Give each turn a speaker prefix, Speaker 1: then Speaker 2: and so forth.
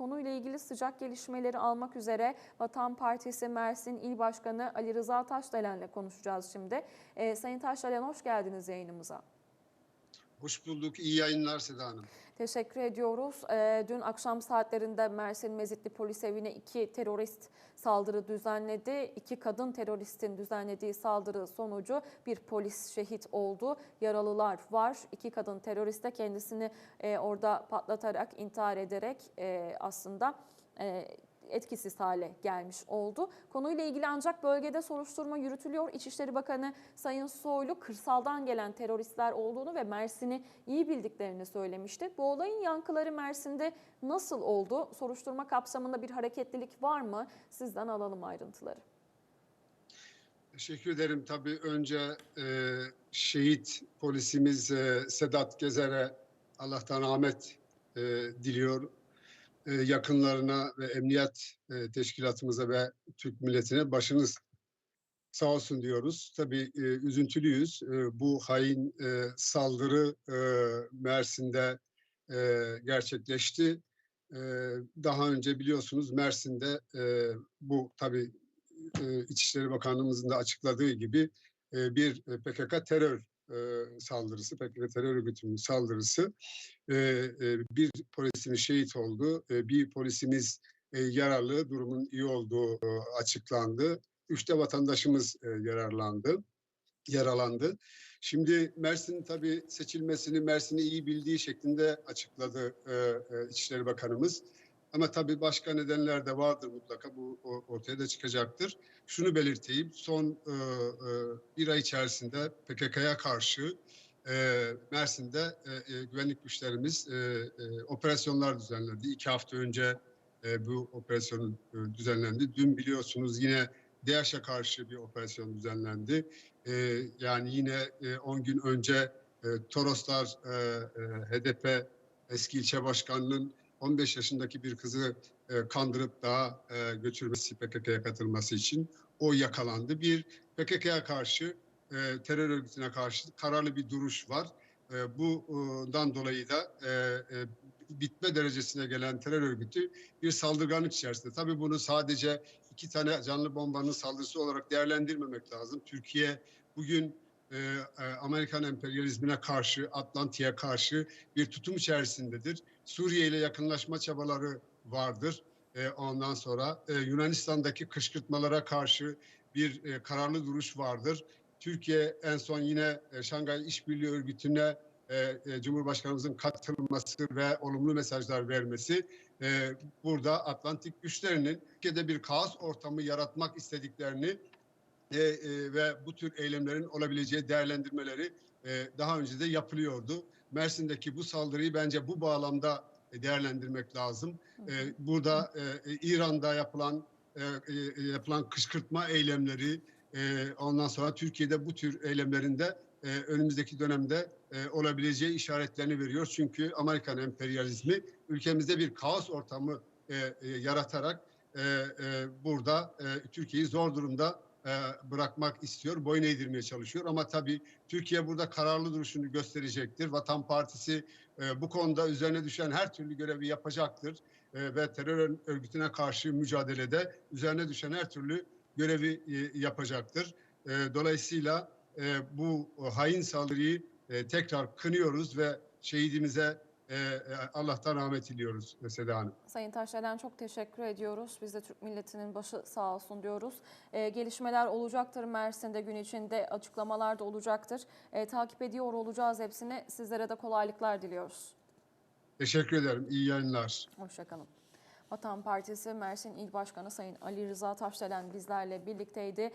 Speaker 1: Konuyla ilgili sıcak gelişmeleri almak üzere Vatan Partisi Mersin İl Başkanı Ali Rıza Taşdelen'le konuşacağız şimdi. Ee, Sayın Taşdelen hoş geldiniz yayınımıza.
Speaker 2: Hoş bulduk. İyi yayınlar Seda Hanım.
Speaker 1: Teşekkür ediyoruz. Ee, dün akşam saatlerinde Mersin Mezitli Polis Evi'ne iki terörist saldırı düzenledi. İki kadın teröristin düzenlediği saldırı sonucu bir polis şehit oldu. Yaralılar var. İki kadın terörist de kendisini e, orada patlatarak, intihar ederek e, aslında e, etkisiz hale gelmiş oldu. Konuyla ilgili ancak bölgede soruşturma yürütülüyor. İçişleri Bakanı Sayın Soylu kırsaldan gelen teröristler olduğunu ve Mersin'i iyi bildiklerini söylemişti. Bu olayın yankıları Mersin'de nasıl oldu? Soruşturma kapsamında bir hareketlilik var mı? Sizden alalım ayrıntıları.
Speaker 2: Teşekkür ederim. Tabii önce e, şehit polisimiz e, Sedat Gezer'e Allah'tan rahmet e, diliyor. E, yakınlarına ve emniyet e, teşkilatımıza ve Türk milletine başınız sağ olsun diyoruz. Tabii e, üzüntülüyüz. Bu hain saldırı Mersin'de gerçekleşti. Daha önce biliyorsunuz Mersin'de bu tabii İçişleri Bakanlığımızın da açıkladığı gibi bir PKK terör saldırısı, PKK terör örgütünün saldırısı. Bir polisimiz şehit oldu, bir polisimiz e, yaralı, durumun iyi olduğu açıklandı. Üç de vatandaşımız yararlandı, yaralandı. Şimdi Mersin tabii seçilmesini, Mersin'i iyi bildiği şeklinde açıkladı İçişleri Bakanımız. Ama tabii başka nedenler de vardır mutlaka bu ortaya da çıkacaktır. Şunu belirteyim, son e, e, bir ay içerisinde PKK'ya karşı e, Mersin'de e, e, güvenlik güçlerimiz e, e, operasyonlar düzenledi. İki hafta önce e, bu operasyon e, düzenlendi. Dün biliyorsunuz yine DAEŞ'e karşı bir operasyon düzenlendi. E, yani yine 10 gün önce e, Toroslar e, e, HDP eski ilçe başkanının 15 yaşındaki bir kızı e, kandırıp daha e, götürmesi PKK'ya katılması için o yakalandı. Bir PKK'ya karşı e, terör örgütüne karşı kararlı bir duruş var. E, bundan dolayı da e, e, bitme derecesine gelen terör örgütü bir saldırganlık içerisinde. Tabii bunu sadece iki tane canlı bombanın saldırısı olarak değerlendirmemek lazım. Türkiye bugün e, e, Amerikan emperyalizmine karşı, Atlantik'e karşı bir tutum içerisindedir. Suriye ile yakınlaşma çabaları vardır. E, ondan sonra e, Yunanistan'daki kışkırtmalara karşı bir e, kararlı duruş vardır. Türkiye en son yine e, Şangay İşbirliği Örgütü'ne e, e, Cumhurbaşkanımızın katılması ve olumlu mesajlar vermesi e, burada Atlantik güçlerinin Türkiye'de bir kaos ortamı yaratmak istediklerini e, e, ve bu tür eylemlerin olabileceği değerlendirmeleri e, daha önce de yapılıyordu. Mersin'deki bu saldırıyı bence bu bağlamda e, değerlendirmek lazım. E, burada e, e, İran'da yapılan e, e, yapılan kışkırtma eylemleri, e, ondan sonra Türkiye'de bu tür eylemlerinde e, önümüzdeki dönemde e, olabileceği işaretlerini veriyor. Çünkü Amerikan emperyalizmi ülkemizde bir kaos ortamı e, e, yaratarak e, e, burada e, Türkiye'yi zor durumda e, bırakmak istiyor, boyun eğdirmeye çalışıyor. Ama tabii Türkiye burada kararlı duruşunu gösterecektir. Vatan Partisi e, bu konuda üzerine düşen her türlü görevi yapacaktır. E, ve terör örgütüne karşı mücadelede üzerine düşen her türlü görevi yapacaktır. Dolayısıyla bu hain saldırıyı tekrar kınıyoruz ve şehidimize e, e, Allah'tan rahmet diliyoruz Seda Hanım.
Speaker 1: Sayın Taşdelen çok teşekkür ediyoruz. Biz de Türk milletinin başı sağ olsun diyoruz. Ee, gelişmeler olacaktır Mersin'de gün içinde açıklamalar da olacaktır. Ee, takip ediyor olacağız hepsini. Sizlere de kolaylıklar diliyoruz.
Speaker 2: Teşekkür ederim. İyi yayınlar.
Speaker 1: Hoşçakalın. Vatan Partisi Mersin İl Başkanı Sayın Ali Rıza Taşdelen bizlerle birlikteydi.